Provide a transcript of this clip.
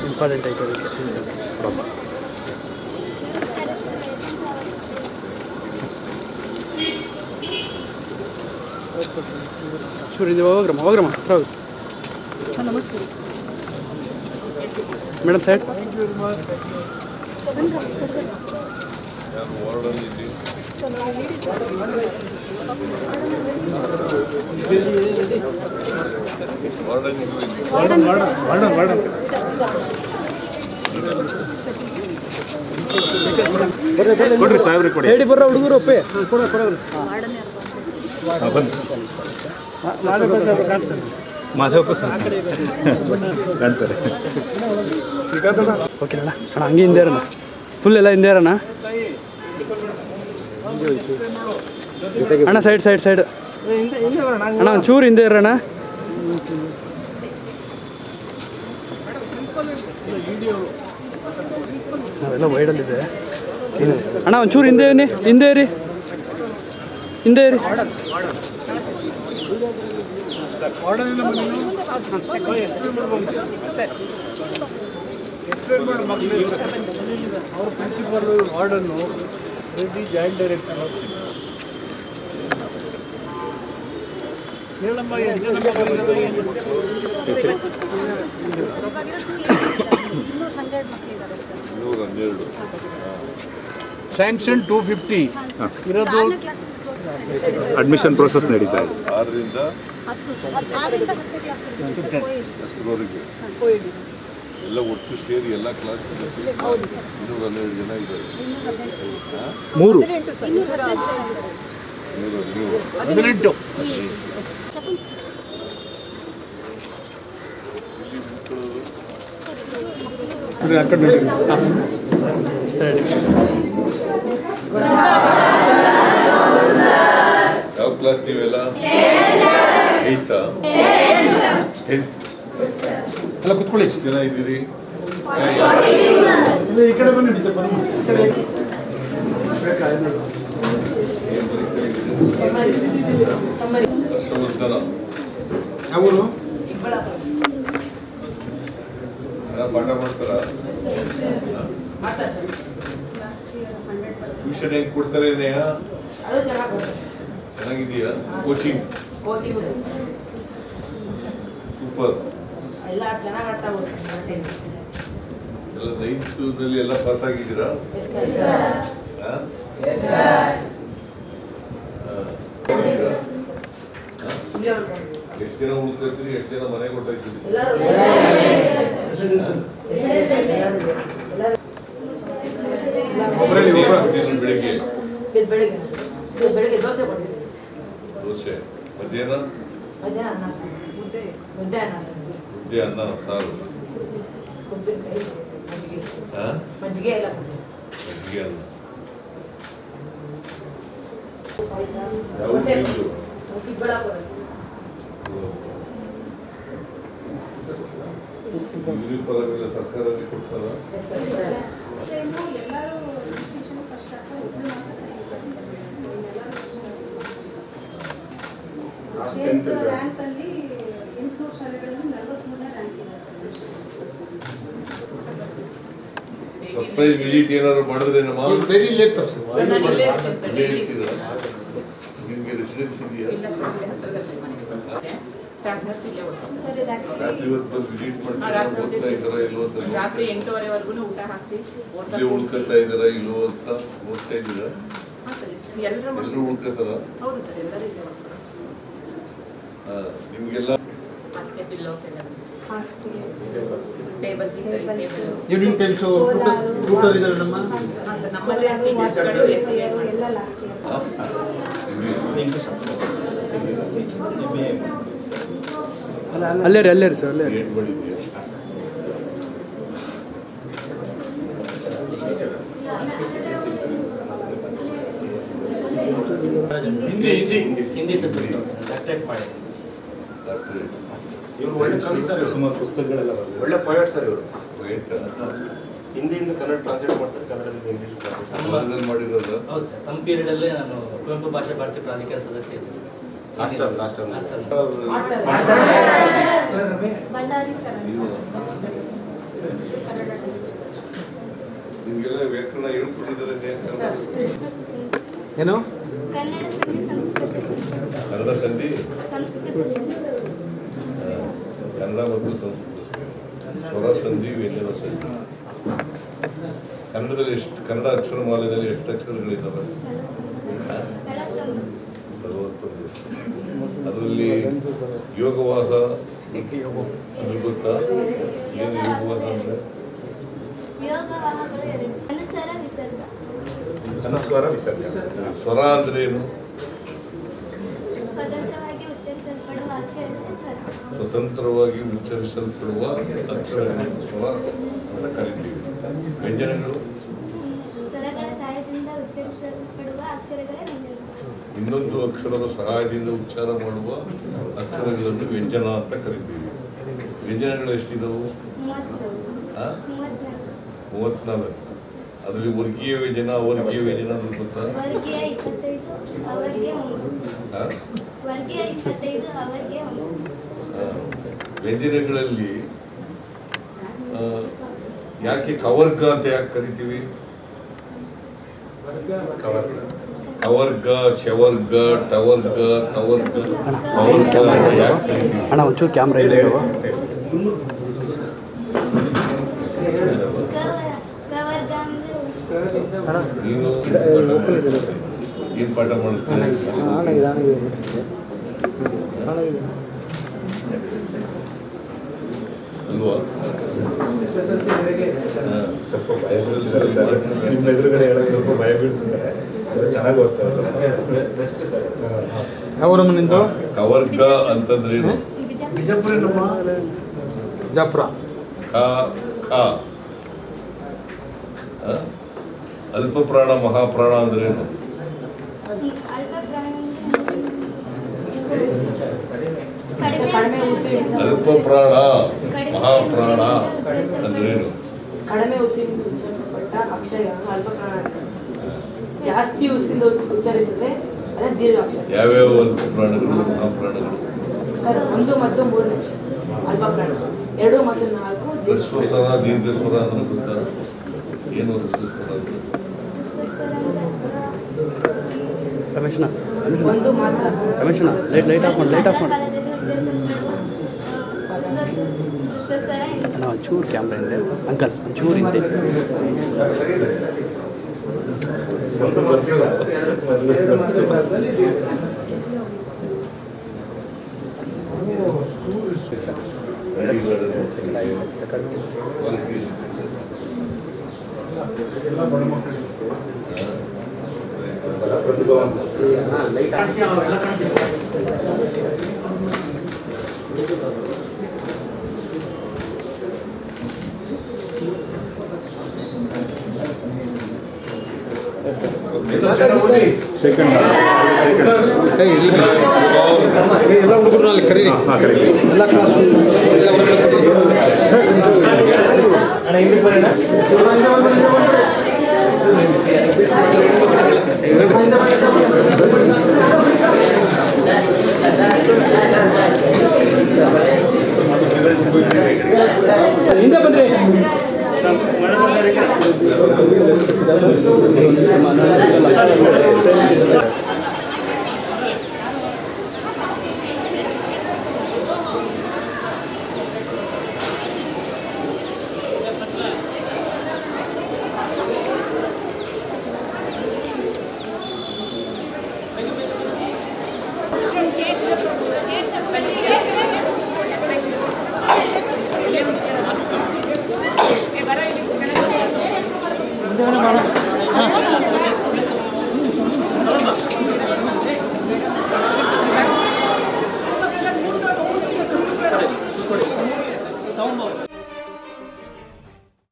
Important ಐತೆ ಅದಕ್ಕೆ ಶೂರಿಂದ ಹೋಗ್ರಮ್ಮ ಹೋಗ್ರಮ್ಮ ಹತ್ರ ಹೋಗಿ ಮೇಡಮ್ ಸೈಡ್ ಕೊಡ್ರಿ ಸಾಹೇಬ್ರಿ ಕೊಡಿ. ಹೇಳಿ ಬರ್ರ ಹುಡುಗರು ಒಪ್ಪೆ. ಕೊಡ ಮಾಧವಪ್ಪ ಸರ್. ಓಕೆ ಅಣ್ಣ ಅಣ್ಣ ಹಂಗೆ ಹಿಂದೆ ಇರೋಣ. ಫುಲ್ ಎಲ್ಲ ಹಿಂದೆ ಇರೋಣ? ಅಣ್ಣ ಸೈಡ್ ಸೈಡ್ ಸೈಡ್ ಅಣ್ಣ ಒಂಚೂರು ಹಿಂದೆ ಇರೋಣ. ನಾವೆಲ್ಲ ವೈಡಲ್ಲಿದೆ ಅಣ್ಣ ಒಂಚೂರು ಹಿಂದೆ ಏನಿ ಹಿಂದೆ ಇರಿ. ಹಿಂದೆ ಇರಿ. ಅವ್ರ ಪ್ರಿನ್ಸಿಪಲ್ ವಾರ್ಡನ್ನು ರೆಡ್ಡಿ ಜಾಯಿಂಟ್ ಡೈರೆಕ್ಟರ್ ಹೇಳಮ್ಮ ಎಷ್ಟು ಜನ ಮಕ್ಕಳಿದ್ದಾರೆ ಏನು? ಇನ್ನೂರ ಹಂಡ್ರೆಡ್ ಮಕ್ಕಳಿದ್ದಾರೆ ಸರ್ ಸ್ಯಾಂಕ್ಷನ್ ಟೂ ಫಿಫ್ಟಿ ಇರೋದು ಅಡ್ಮಿಷನ್ ಪ್ರೊಸೆಸ್ ನಡೀತಾ ಇದೆ. ಆರರಿಂದ ಎಲ್ಲ ಒಟ್ಟು ಸೇರಿ ಎಲ್ಲ ಕ್ಲಾಸ್ ಇನ್ನೂರ ಹನ್ನೆರಡು ಜನ ಇದ್ದಾರೆ. ಮೂರು. ಹದಿನೆಂಟು. ಯಾವ ಕ್ಲಾಸ್ ನೀವೆಲ್ಲ? ಏಯ್ತಾ ಟೆಂತ್ ಎಲ್ಲ ಕುತ್ಕೊಳ್ಳಿ. ಎಷ್ಟು ಜನ ಇದ್ದೀರಿ? ಈ ಕಡೆ ಬನ್ನಿ? ಹರ್ಷವರ್ಧನ ಅವರು ಚೆನ್ನಾಗಿ ಪಾಠ ಮಾಡ್ತಾರ? ಟ್ಯೂಷನ್ ಹೆಂಗ್ ಕೊಡ್ತಾರೆ ಚೆನ್ನಾಗಿದೆಯಾ ಕೋಚಿಂಗ್ ಕೋಚಿಂಗ್ ಸೂಪರ್ ಎಲ್ಲ ಚೆನ್ನಾಗಿ ಅರ್ಥ ಆಗುತ್ತೆ ಎಲ್ಲ ನೈನ್ತ್ನಲ್ಲಿ ಎಲ್ಲ ಪಾಸ್ ಆಗಿದ್ದೀರಾ ಎಷ್ಟು ಜನ ಉಳ್ಕೊತೀರಿ ಎಷ್ಟು ಜನ ಮನೆ ಕೊಟ್ಟಿದ್ರು ಬೆಳಿಗ್ಗೆ? ಬೆಳಿಗ್ಗೆ. ದೋಸೆ ದೋಸೆ. ಮಧ್ಯಾಹ್ನ? ಮುದ್ದೆ. ಅನ್ನ ಮುದ್ದೆ ಅನ್ನ ಸಾರು. ಮಜ್ಜಿಗೆ. ಎಲ್ಲ ಮಜ್ಜಿಗೆ ಅನ್ನ. ಯಾವ ಹೊಟ್ಟೆ ಊರಿದ್ದು? ಚಿಕ್ಕಬಳ್ಳಾಪುರ ಸರ್ ಯೂನಿಫಾರ್ಮ್ ಎಲ್ಲ ಸರ್ಕಾರದಲ್ಲಿ ಕೊಡ್ತಾರ ಎಸ್ ಸರ್ ಸರ್ ಟೈಮು ಎಲ್ಲರೂ ಡಿಸ್ಟಿಂಕ್ಷನ್ ಫಸ್ಟ್ ಕ್ಲಾಸ್ ಒಬ್ಬರು ಮಾತ್ರ ಸೆಕೆಂಡ್ ಸ್ಟೇಟ್ ಸರ್ಕಾರದಲ್ಲಿ ಎಂಟುನೂರು ಶಾಲೆಗಳಲ್ಲಿ ನಲವತ್ತ್ಮೂರನೇ ರ್ಯಾಂಕ್ ಇದೆ ಸರ್ ಸರ್ಪ್ರೈಸ್ ವಿಸಿಟ್ ಏನಾದ್ರು ಮಾಡಿದ್ರೇನಮ್ಮ ವೆರಿ ಲೇಟ್ ಸರ್ ನಿಮ್ಗೆ ರೆಸಿಡೆನ್ಸ್ ಇದೆಯಾ? ಸರ್ ಇಲ್ಲೇ ಓದ್ತಾರೆ ರಾತ್ರಿ. ಎಂಟೂವರೆವರೆಗೂ ಊಟ ಹಾಕಿಸಿ ಇಲ್ವೋ ಅಂತ ಓದ್ತಾ ಇದ್ದೀರಾ? ಎಲ್ಲರೂ ಉಳ್ಕೊತಾರ ಹೌದು ಸರ್ ಎಲ್ಲರೂ ಇಲ್ಲೇ ನಿಮ್ಗೆಲ್ಲ? ಹಾಸಿಗೆ ಪಿಲ್ಲೋಸ್ ಎಲ್ಲ ಲಾಸ್ಟ್ ಇಯರ್ ಅಲ್ಲೇ ರೀ ಅಲ್ಲೇ ರೀ ಸರ್ ಅಲ್ಲೇ ಹಿಂದಿ ಹಿಂದಿ ಹಿಂದಿ ಸಬ್ಜೆಕ್ಟ್ ಡಾಕ್ಟರೇಟ್ ಮಾಡಿ ಡಾಕ್ಟ್ರೇಟ್ ಇವ್ರು ಒಳ್ಳೆ ಕವಿ ಸರ್ ಸುಮಾರು ಪುಸ್ತಕಗಳೆಲ್ಲ ಒಳ್ಳೆ ಪೊಯೆಟ್ ಸರ್ ಇವರು. ಪೊಯೆಟ್ ಹಿಂದಿಯಿಂದ ಕನ್ನಡ ಟ್ರಾನ್ಸ್ಲೇಟ್ ಮಾಡ್ತಾರೆ ಕನ್ನಡದಿಂದ ಇಂಗ್ಲೀಷ್ ಮಾಡಿರೋದ? ಹೌದು ಸರ್. ತಮ್ಮ ಪೀರಿಯಡಲ್ಲೇ ನಾನು ಕುವೆಂಪು ಭಾಷಾ ಭಾರತೀಯ ಪ್ರಾಧಿಕಾರ ಸದಸ್ಯ ಇದ್ದೆ sir. Last term last term last term Ballari sir ನಿಮಗೆಲ್ಲ ವ್ಯಾಕರಣ ಹೇಳ್ಕೊಟ್ಟಿದ್ದಾರೆ ಏನು? ಕನ್ನಡ ಸಂಧಿ ಸಂಸ್ಕೃತ. ಕನ್ನಡ ಮತ್ತು ಸಂಸ್ಕೃತ ಸ್ವರ ಸಂಧಿ ವ್ಯಂಜನ ಸಂಧಿ. ಕನ್ನಡದಲ್ಲಿ ಎಷ್ಟು ಕನ್ನಡ ಅಕ್ಷರ ಅಕ್ಷರಮಾಲೆಯಲ್ಲಿ ಎಷ್ಟು ಅಕ್ಷರಗಳಿದ್ದಾವೆ? ನಲವತ್ತೊಂದು ಅದರಲ್ಲಿ ಯೋಗವಾದ ಅದು ಗೊತ್ತಾ? ಏನು ಯೋಗವಾದ ಅಂದರೆ? ಯೋಗವಾಹಗಳು ಎರಡು ಅನುಸರ ವಿಸರ್ಗ. ಅನುಸ್ವಾರ ವಿಸರ್ಗ. ಸ್ವರ ಅಂದ್ರೆ ಏನು? ಸ್ವತಂತ್ರವಾಗಿ ಉಚ್ಚರಿಸಲ್ಪಡುವ ಅಕ್ಷರ ಸ್ವರ. ಸ್ವತಂತ್ರವಾಗಿ ಉಚ್ಚರಿಸಲ್ಪಡುವ ಅಕ್ಷರಗಳನ್ನು ಸ್ವರ ಅಂತ ಕರಿತೀವಿ. ವ್ಯಂಜನಗಳು? ಸ್ವರಗಳ ಸಹಾಯದಿಂದ ಉಚ್ಚರಿಸಲ್ಪಡುವ ಇನ್ನೊಂದು ಅಕ್ಷರದ ಸಹಾಯದಿಂದ ಉಚ್ಚಾರ ಮಾಡುವ ಅಕ್ಷರಗಳನ್ನು ವ್ಯಂಜನ ಅಂತ ಕರಿತೀವಿ. ವ್ಯಂಜನಗಳು ಎಷ್ಟಿದವು? ಮೂವತ್ನಾಲ್ಕು. ಅದರಲ್ಲಿ ವರ್ಗೀಯ ವ್ಯಂಜನ ಅವರ್ಗೀಯ ವ್ಯಂಜನ ಅಂದ್ರೆ ಗೊತ್ತಾ? ವ್ಯಂಜನಗಳಲ್ಲಿ ಯಾಕೆ ಕವರ್ಗ ಅಂತ ಯಾಕೆ ಕರಿತೀವಿ? ಕವರ್ಗ. ಚವರ್ಗ ಟವರ್ಗ ತವರ್ಗ ಕವರ್ಗ ಅಂತ ಯಾಕೆ ಕರಿತೀವಿ? ಅಣ್ಣ ಒಂಚೂರು ಕ್ಯಾಮ್ರಾ ಇದೆ ನೀನು ಏನು ಪಾಠ ಮಾಡುತ್ತೇನೆ ಅಲ್ವಾ? ಸ್ವಲ್ಪ ಭಯ ಬೀಳ್ತಾರೆ ಸರ್ ನಿಮ್ಮ ಎದುರುಗಡೆ ಹೇಳೋದು ಸ್ವಲ್ಪ ಭಯ ಬೀಳ್ತಿದ್ದಾರೆ ಚೆನ್ನಾಗಿ ಓದ್ತಾರೆ ಸರ್ ಬೆಸ್ಟ್ ಸರ್ ಯಾವ ನಿಂದು ಕವರ್ಗ ಅಂತಂದ್ರೆ ಏನು? ಬಿಜಾಪುರ ನಮ್ಮ ಬಿಜಾಪುರ ಖ? ಅಲ್ಪ ಪ್ರಾಣ ಮಹಾಪ್ರಾಣ ಅಂದ್ರೇನು ಅಲ್ಪ ಪ್ರಾಣ ಅಲ್ಪ ಪ್ರಾಣ ಮಹಾಪ್ರಾಣ ಅಂದ್ರೇನು ಕಡಿಮೆ ಉಸಿರಿಂದ ಉಚ್ಚರಿಸಲ್ಪಟ್ಟ ಅಕ್ಷರಗಳನ್ನು ಅಲ್ಪಪ್ರಾಣ ಪ್ರಾಣ ಜಾಸ್ತಿ ಉಸಿರಿಂದ ಉಚ್ಚ- ಉಚ್ಚರಿಸಿದ್ರೆ ಅದೇ ದೀರ್ಘ ಅಕ್ಷರ ಯಾವ್ಯಾವ ಅಲ್ಪ ಪ್ರಾಣಗಳು ಮಹಾಪ್ರಾಣಗಳು? ಸರ್ ಒಂದು ಮತ್ತು ಮೂರನೇ ಅಕ್ಷರ ಅಲ್ಪಪ್ರಾಣ ಎರಡು ಮತ್ತು ನಾಲ್ಕು ಸ್ವರ ದೀರ್ಘ ಸ್ವರ ಅಂದ್ರೆ ಗೊತ್ತಾ? ಏನು ಹ್ರಸ್ವ ಸ್ವರ ಅಂದ್ರೆ ರಮೇಶಣ್ಣ. ಒಂದು ಮಾತ್ರ. ರಮೇಶಣ್ಣ ಲೈಟ್ ಲೈಟ್ ಆಫ್ ಮಾಡಿ ಲೈಟ್ ಆಫ್ ಮಾಡಿ. ಅಣ್ಣ ಒಂಚೂರು ಕ್ಯಾಮ್ರಾ ಹಿಂದೆ ಅಂಕಲ್ ಒಂಚೂರು ಹಿಂದೆ ಸ್ವಲ್ಪ ಬರ್ತಿಲ್ಲ ಸ್ವಲ್ಪ ಬಲ ಪ್ರತಿಭಾ ಅಂತ ಎಲ್ಲ ಹುಡುಗರು ಅಲ್ಲಿ ಕರೀರಿ ಎಲ್ಲ ಕ್ಲಾಸ್ ಅಣ್ಣ